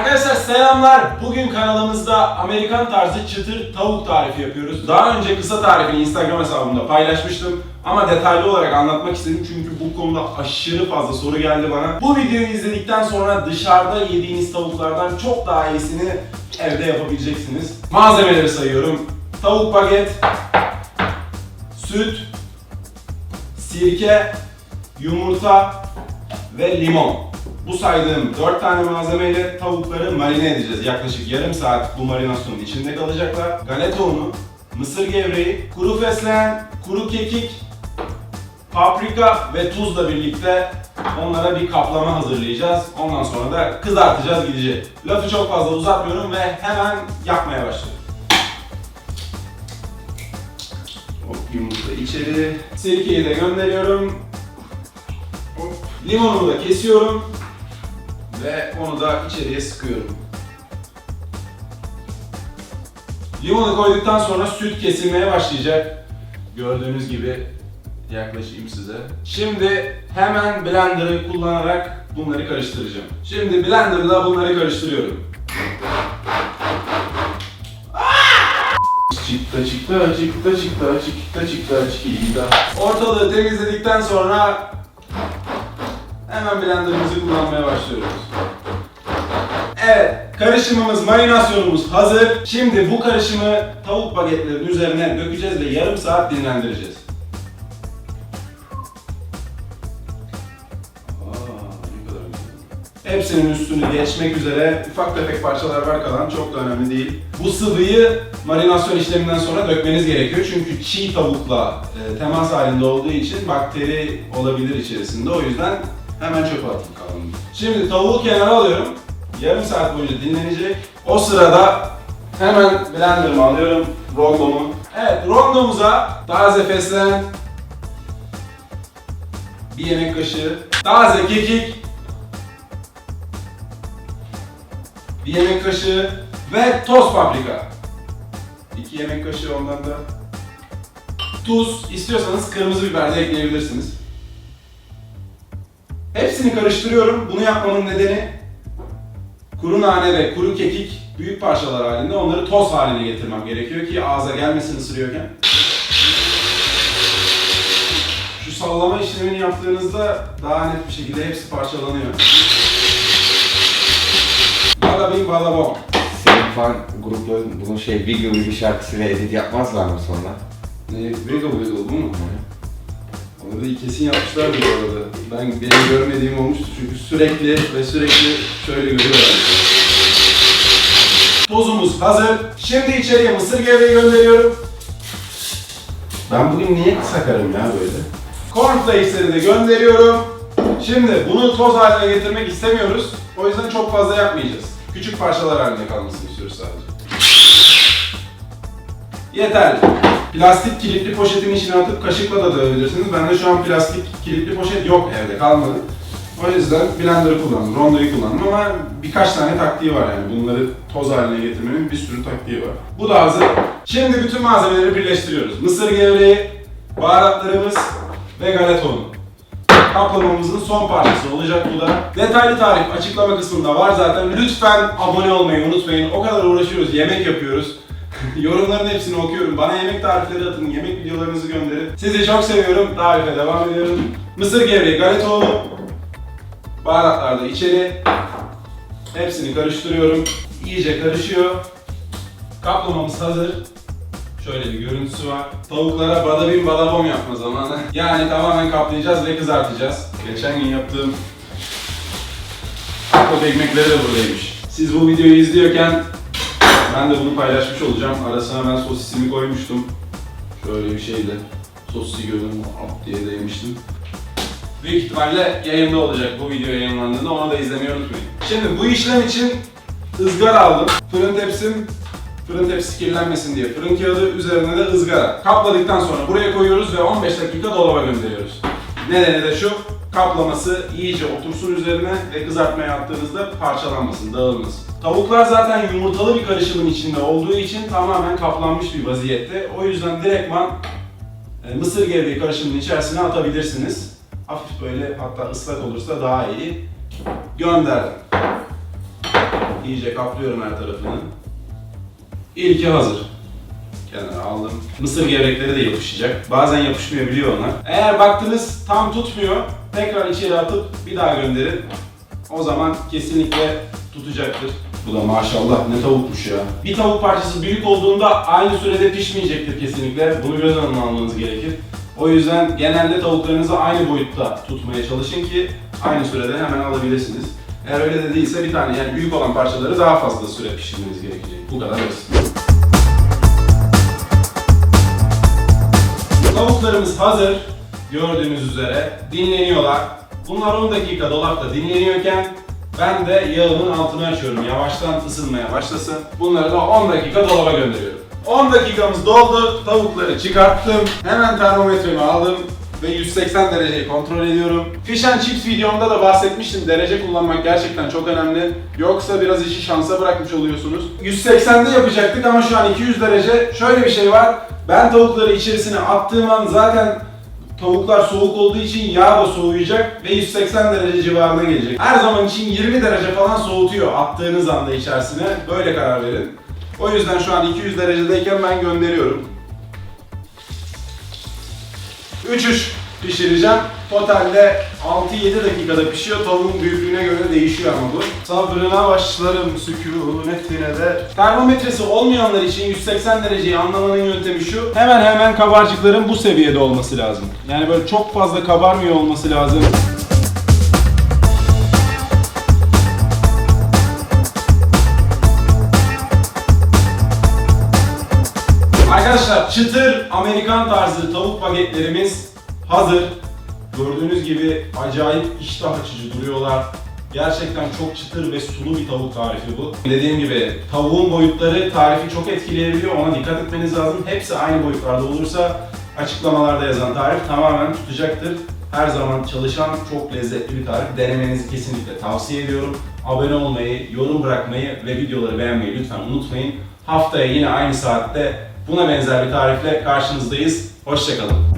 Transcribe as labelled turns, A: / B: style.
A: Arkadaşlar selamlar. Bugün kanalımızda Amerikan tarzı çıtır tavuk tarifi yapıyoruz. Daha önce kısa tarifini Instagram hesabımda paylaşmıştım. Ama detaylı olarak anlatmak istedim çünkü bu konuda aşırı fazla soru geldi bana. Bu videoyu izledikten sonra dışarıda yediğiniz tavuklardan çok daha iyisini evde yapabileceksiniz. Malzemeleri sayıyorum. Tavuk baget, süt, sirke, yumurta ve limon. Bu saydığım 4 tane malzemeyle tavukları marine edeceğiz. Yaklaşık yarım saat bu marinasyonun içinde kalacaklar. Galeta unu, mısır gevreği, kuru fesleğen, kuru kekik, paprika ve tuzla birlikte onlara bir kaplama hazırlayacağız. Ondan sonra da kızartacağız gidecek. Lafı çok fazla uzatmıyorum ve hemen yapmaya başlıyorum. Hop yumurta içeri. Sirkeyi de gönderiyorum. Hop. Limonu da kesiyorum. Ve onu da içeriye sıkıyorum. Limonu koyduktan sonra süt kesilmeye başlayacak. Gördüğünüz gibi yaklaşayım size. Şimdi hemen blender'ı kullanarak bunları karıştıracağım. Şimdi blender'da bunları karıştırıyorum. Çıktı çıktı çıktı çıktı çıktı çıktı çıktı Ortalığı temizledikten sonra hemen blenderımızı kullanmaya başlıyoruz. Evet, karışımımız, marinasyonumuz hazır. Şimdi bu karışımı tavuk bagetlerin üzerine dökeceğiz ve yarım saat dinlendireceğiz. Hepsinin üstünü geçmek üzere ufak tefek parçalar var kalan çok da önemli değil. Bu sıvıyı marinasyon işleminden sonra dökmeniz gerekiyor çünkü çiğ tavukla e, temas halinde olduğu için bakteri olabilir içerisinde o yüzden hemen çöpe atın kalanını. Şimdi tavuğu kenara alıyorum. Yarım saat boyunca dinlenecek. O sırada hemen blenderımı alıyorum, rondomu. Evet, rondomuza taze fesleğen, bir yemek kaşığı, taze kekik, bir yemek kaşığı ve toz paprika. İki yemek kaşığı ondan da. Tuz, istiyorsanız kırmızı biber de ekleyebilirsiniz. Hepsini karıştırıyorum. Bunu yapmamın nedeni kuru nane ve kuru kekik büyük parçalar halinde onları toz haline getirmem gerekiyor ki ağza gelmesin ısırıyorken. Şu sallama işlemini yaptığınızda daha net bir şekilde hepsi parçalanıyor. Bada bing bada bom.
B: Senin fan grupların bunun şey Wiggle Wiggle şarkısıyla edit yapmazlar mı sonra?
A: Ne? Wiggle wiggle bu mu? Da kesin yapmışlardı bu arada. Ben benim görmediğim olmuştu çünkü sürekli ve sürekli şöyle görüyorlar. Tozumuz hazır. Şimdi içeriye mısır gevreği gönderiyorum. Ben bugün niye sakarım ya böyle? Cornflakes'leri de gönderiyorum. Şimdi bunu toz haline getirmek istemiyoruz. O yüzden çok fazla yapmayacağız. Küçük parçalar halinde kalmasını istiyoruz sadece. Yeterli. Plastik kilitli poşetin içine atıp kaşıkla da dövebilirsiniz. Bende şu an plastik kilitli poşet yok evde kalmadı. O yüzden blender'ı kullandım, rondoyu kullandım ama birkaç tane taktiği var yani. Bunları toz haline getirmenin bir sürü taktiği var. Bu da hazır. Şimdi bütün malzemeleri birleştiriyoruz. Mısır gevreği, baharatlarımız ve galeta unu. Kaplamamızın son parçası olacak bu da. Detaylı tarif açıklama kısmında var zaten. Lütfen abone olmayı unutmayın. O kadar uğraşıyoruz, yemek yapıyoruz. Yorumların hepsini okuyorum. Bana yemek tarifleri atın, yemek videolarınızı gönderin. Sizi çok seviyorum. Tarife devam ediyorum. Mısır gevreği, galeta unu, baharatlar da içeri. Hepsini karıştırıyorum. İyice karışıyor. Kaplamamız hazır. Şöyle bir görüntüsü var. Tavuklara badabim badabom yapma zamanı. Yani tamamen kaplayacağız ve kızartacağız. Geçen gün yaptığım taco ekmekleri de buradaymış. Siz bu videoyu izliyorken ben de bunu paylaşmış olacağım. Arasına ben sosisimi koymuştum. Şöyle bir şeydi. Sosisi gördüm, ap diye de. Büyük ihtimalle yayında olacak bu video yayınlandığında onu da izlemeyi unutmayın. Şimdi bu işlem için ızgara aldım. Fırın tepsim Fırın tepsisi kirlenmesin diye fırın kağıdı üzerine de ızgara. Kapladıktan sonra buraya koyuyoruz ve 15 dakika dolaba gönderiyoruz. Nedeni de şu, kaplaması iyice otursun üzerine ve kızartmaya attığınızda parçalanmasın, dağılmasın. Tavuklar zaten yumurtalı bir karışımın içinde olduğu için tamamen kaplanmış bir vaziyette. O yüzden direktman e, mısır gevreği karışımının içerisine atabilirsiniz. Hafif böyle hatta ıslak olursa daha iyi. Gönderdim. İyice kaplıyorum her tarafını. İlki hazır. Kenara aldım. Mısır gevrekleri de yapışacak. Bazen yapışmıyor biliyor onlar. Eğer baktınız tam tutmuyor, tekrar içeri atıp bir daha gönderin. O zaman kesinlikle tutacaktır. Bu da maşallah ne tavukmuş ya. Bir tavuk parçası büyük olduğunda aynı sürede pişmeyecektir kesinlikle. Bunu göz önüne almanız gerekir. O yüzden genelde tavuklarınızı aynı boyutta tutmaya çalışın ki aynı sürede hemen alabilirsiniz. Eğer öyle de değilse bir tane yani büyük olan parçaları daha fazla süre pişirmeniz gerekecek. Bu kadar basit. Tavuklarımız hazır. Gördüğünüz üzere dinleniyorlar. Bunlar 10 dakika dolapta dinleniyorken ben de yağımın altını açıyorum. Yavaştan ısınmaya başlasın. Bunları da 10 dakika dolaba gönderiyorum. 10 dakikamız doldu. Tavukları çıkarttım. Hemen termometremi aldım ve 180 dereceyi kontrol ediyorum. Fish and Chips videomda da bahsetmiştim. Derece kullanmak gerçekten çok önemli. Yoksa biraz işi şansa bırakmış oluyorsunuz. 180'de yapacaktık ama şu an 200 derece. Şöyle bir şey var. Ben tavukları içerisine attığım an zaten tavuklar soğuk olduğu için yağ da soğuyacak ve 180 derece civarına gelecek. Her zaman için 20 derece falan soğutuyor attığınız anda içerisine. Böyle karar verin. O yüzden şu an 200 derecedeyken ben gönderiyorum. 3-3 pişireceğim. Totalde 6-7 dakikada pişiyor. Tavuğun büyüklüğüne göre değişiyor ama bu. Sabrına başlarım sükunetine de. Termometresi olmayanlar için 180 dereceyi anlamanın yöntemi şu. Hemen hemen kabarcıkların bu seviyede olması lazım. Yani böyle çok fazla kabarmıyor olması lazım. Arkadaşlar çıtır Amerikan tarzı tavuk bagetlerimiz hazır. Gördüğünüz gibi acayip iştah açıcı duruyorlar. Gerçekten çok çıtır ve sulu bir tavuk tarifi bu. Dediğim gibi tavuğun boyutları tarifi çok etkileyebiliyor. Ona dikkat etmeniz lazım. Hepsi aynı boyutlarda olursa açıklamalarda yazan tarif tamamen tutacaktır. Her zaman çalışan çok lezzetli bir tarif. Denemenizi kesinlikle tavsiye ediyorum. Abone olmayı, yorum bırakmayı ve videoları beğenmeyi lütfen unutmayın. Haftaya yine aynı saatte buna benzer bir tarifle karşınızdayız. Hoşçakalın.